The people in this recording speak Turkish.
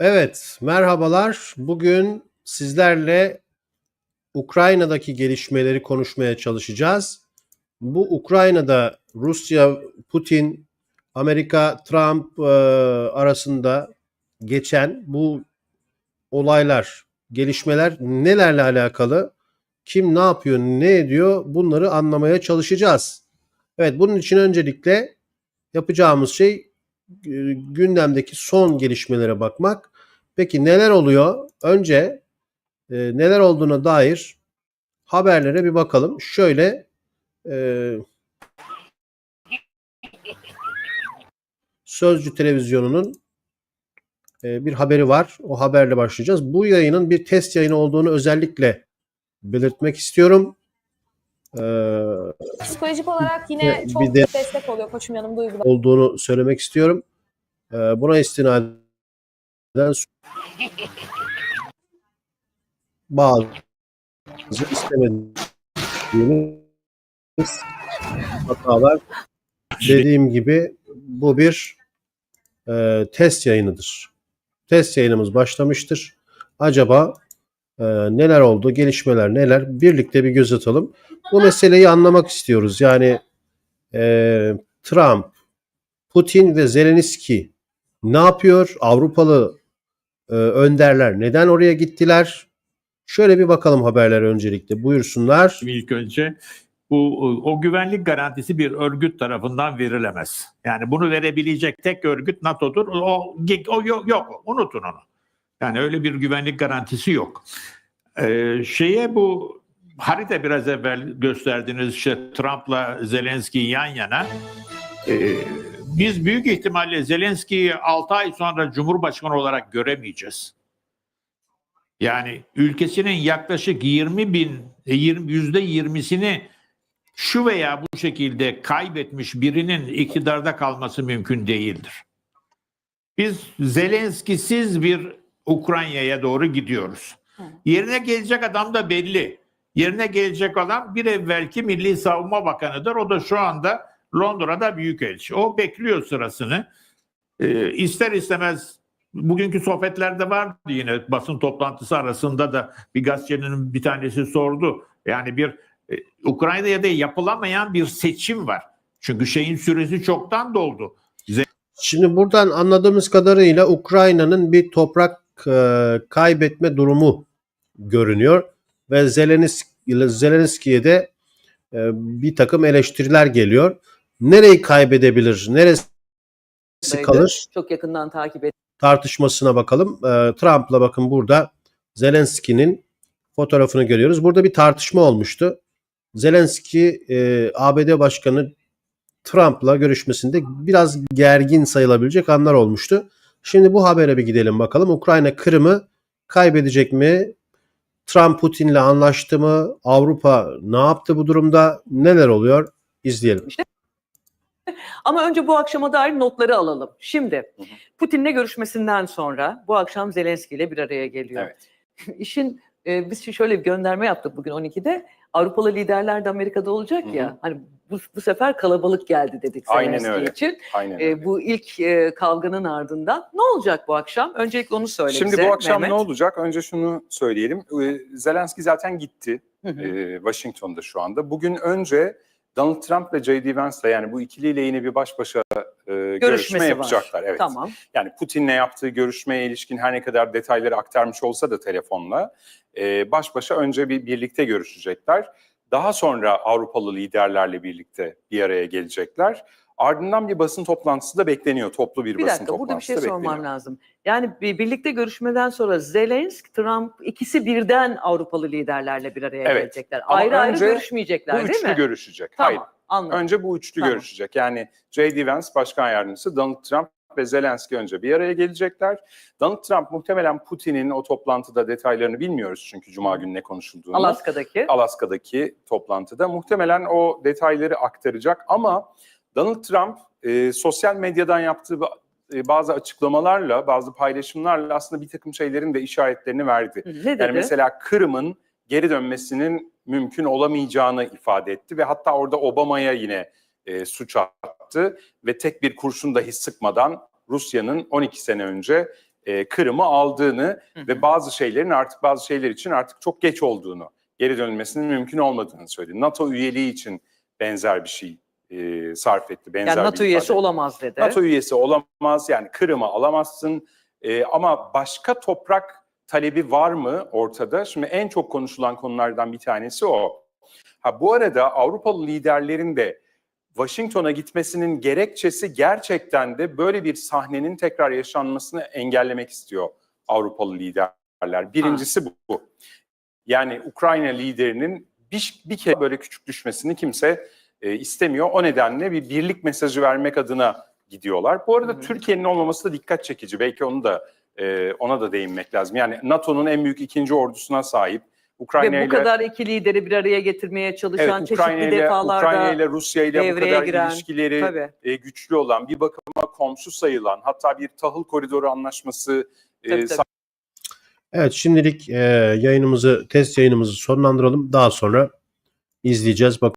Evet, merhabalar. Bugün sizlerle Ukrayna'daki gelişmeleri konuşmaya çalışacağız. Bu Ukrayna'da Rusya, Putin, Amerika, Trump e, arasında geçen bu olaylar, gelişmeler nelerle alakalı? Kim ne yapıyor, ne ediyor? Bunları anlamaya çalışacağız. Evet, bunun için öncelikle yapacağımız şey gündemdeki son gelişmelere bakmak. Peki neler oluyor? Önce e, neler olduğuna dair haberlere bir bakalım. Şöyle e, Sözcü Televizyonu'nun e, bir haberi var. O haberle başlayacağız. Bu yayının bir test yayını olduğunu özellikle belirtmek istiyorum. Ee, Psikolojik olarak yine çok bir de- destek oluyor koçum yanımda uygulama. olduğunu söylemek istiyorum. Ee, buna istinaden bazı istemediğimiz hatalar dediğim gibi bu bir e, test yayınıdır. Test yayınımız başlamıştır. Acaba e, neler oldu, gelişmeler neler birlikte bir göz atalım. Bu meseleyi anlamak istiyoruz. Yani e, Trump, Putin ve Zelenski ne yapıyor? Avrupalı e, önderler neden oraya gittiler? Şöyle bir bakalım haberler öncelikle. Buyursunlar. ilk önce bu o güvenlik garantisi bir örgüt tarafından verilemez. Yani bunu verebilecek tek örgüt NATO'dur. O, o yok, yok unutun onu. Yani öyle bir güvenlik garantisi yok. Ee, şeye bu harita biraz evvel gösterdiğiniz işte Trump'la Zelenski yan yana. Ee, biz büyük ihtimalle Zelenski'yi 6 ay sonra Cumhurbaşkanı olarak göremeyeceğiz. Yani ülkesinin yaklaşık 20 bin, 20 yüzde 20'sini şu veya bu şekilde kaybetmiş birinin iktidarda kalması mümkün değildir. Biz Zelenski'siz bir Ukrayna'ya doğru gidiyoruz. Yerine gelecek adam da belli. Yerine gelecek adam bir evvelki Milli Savunma Bakanı'dır. O da şu anda Londra'da büyükelçi. O bekliyor sırasını. Ee, ister istemez bugünkü sohbetlerde vardı yine basın toplantısı arasında da bir gazetecinin bir tanesi sordu. Yani bir e, Ukrayna'ya da yapılamayan bir seçim var. Çünkü şeyin süresi çoktan doldu. Şimdi buradan anladığımız kadarıyla Ukrayna'nın bir toprak e, kaybetme durumu görünüyor ve Zelenski, Zelenski'ye de e, bir takım eleştiriler geliyor. Nereyi kaybedebilir? Neresi kalır? Çok yakından takip et. tartışmasına bakalım. Ee, Trump'la bakın burada Zelenski'nin fotoğrafını görüyoruz. Burada bir tartışma olmuştu. Zelenski e, ABD Başkanı Trump'la görüşmesinde biraz gergin sayılabilecek anlar olmuştu. Şimdi bu habere bir gidelim bakalım. Ukrayna Kırım'ı kaybedecek mi? Trump Putin'le anlaştı mı? Avrupa ne yaptı bu durumda? Neler oluyor? İzleyelim. Ama önce bu akşama dair notları alalım. Şimdi Putin'le görüşmesinden sonra bu akşam Zelenski ile bir araya geliyor. Evet. İşin e, biz şöyle bir gönderme yaptık bugün 12'de. Avrupalı liderler de Amerika'da olacak Hı hı. ya. Hani bu, bu sefer kalabalık geldi dedik Aynen öyle. için. Aynen E, öyle. bu ilk e, kavganın ardından ne olacak bu akşam? Öncelikle onu söyle Şimdi bize bu akşam Mehmet. ne olacak? Önce şunu söyleyelim. Ee, Zelenski zaten gitti Hı hı. e, Washington'da şu anda. Bugün önce Donald Trump ve J.D. Vance'la yani bu ikiliyle yine bir baş başa e, görüşme yapacaklar. var. Evet. Tamam. Yani Putin'le yaptığı görüşmeye ilişkin her ne kadar detayları aktarmış olsa da telefonla e, baş başa önce bir birlikte görüşecekler. Daha sonra Avrupalı liderlerle birlikte bir araya gelecekler. Ardından bir basın toplantısı da bekleniyor. Toplu bir, Bir basın dakika burada bir toplantısı şey sormam bekleniyor. lazım. Yani bir birlikte görüşmeden sonra Zelenski, Trump ikisi birden Avrupalı liderlerle bir araya Evet. gelecekler. Ama ayrı ayrı görüşmeyecekler Bu değil üçlü mi? görüşecek. Tamam. Hayır. Anladım. Önce bu üçlü Tamam. görüşecek. Yani J.D. Vance Başkan Yardımcısı, Donald Trump ve Zelenski önce bir araya gelecekler. Donald Trump muhtemelen Putin'in o toplantıda detaylarını bilmiyoruz çünkü Cuma günü ne konuşulduğunu. Alaska'daki. Alaska'daki toplantıda muhtemelen o detayları aktaracak ama Donald Trump e, sosyal medyadan yaptığı e, bazı açıklamalarla, bazı paylaşımlarla aslında bir takım şeylerin de işaretlerini verdi. Ne dedi? Yani mesela Kırım'ın geri dönmesinin mümkün olamayacağını ifade etti ve hatta orada Obama'ya yine e, suç attı ve tek bir kurşun dahi sıkmadan Rusya'nın 12 sene önce e, Kırım'ı aldığını Hı hı. ve bazı şeylerin artık bazı şeyler için artık çok geç olduğunu, geri dönülmesinin mümkün olmadığını söyledi. NATO üyeliği için benzer bir şey e, sarf etti. Benzer Yani NATO üyesi olamaz dedi. NATO üyesi olamaz yani Kırım'ı alamazsın E, ama başka toprak talebi var mı ortada? Şimdi en çok konuşulan konulardan bir tanesi o. Ha bu arada Avrupalı liderlerin de Washington'a gitmesinin gerekçesi gerçekten de böyle bir sahnenin tekrar yaşanmasını engellemek istiyor Avrupalı liderler. Birincisi bu. bu. Yani Ukrayna liderinin bir, bir kere böyle küçük düşmesini kimse e, istemiyor. O nedenle bir birlik mesajı vermek adına gidiyorlar. Bu arada. Türkiye'nin olmaması da dikkat çekici. Belki onu da e, ona da değinmek lazım. Yani NATO'nun en büyük ikinci ordusuna sahip. Ukrayna Ve bu ile kadar iki lideri bir araya getirmeye çalışan evet, çeşitli Ukrayna ile defalarda Ukrayna ile Rusya ile bu kadar giren, ilişkileri tabii. e, güçlü olan, bir bakıma komşu sayılan, hatta bir tahıl koridoru anlaşması e, Tabii, tabii. Evet şimdilik e, yayınımızı, test yayınımızı sonlandıralım. Daha sonra izleyeceğiz. Bak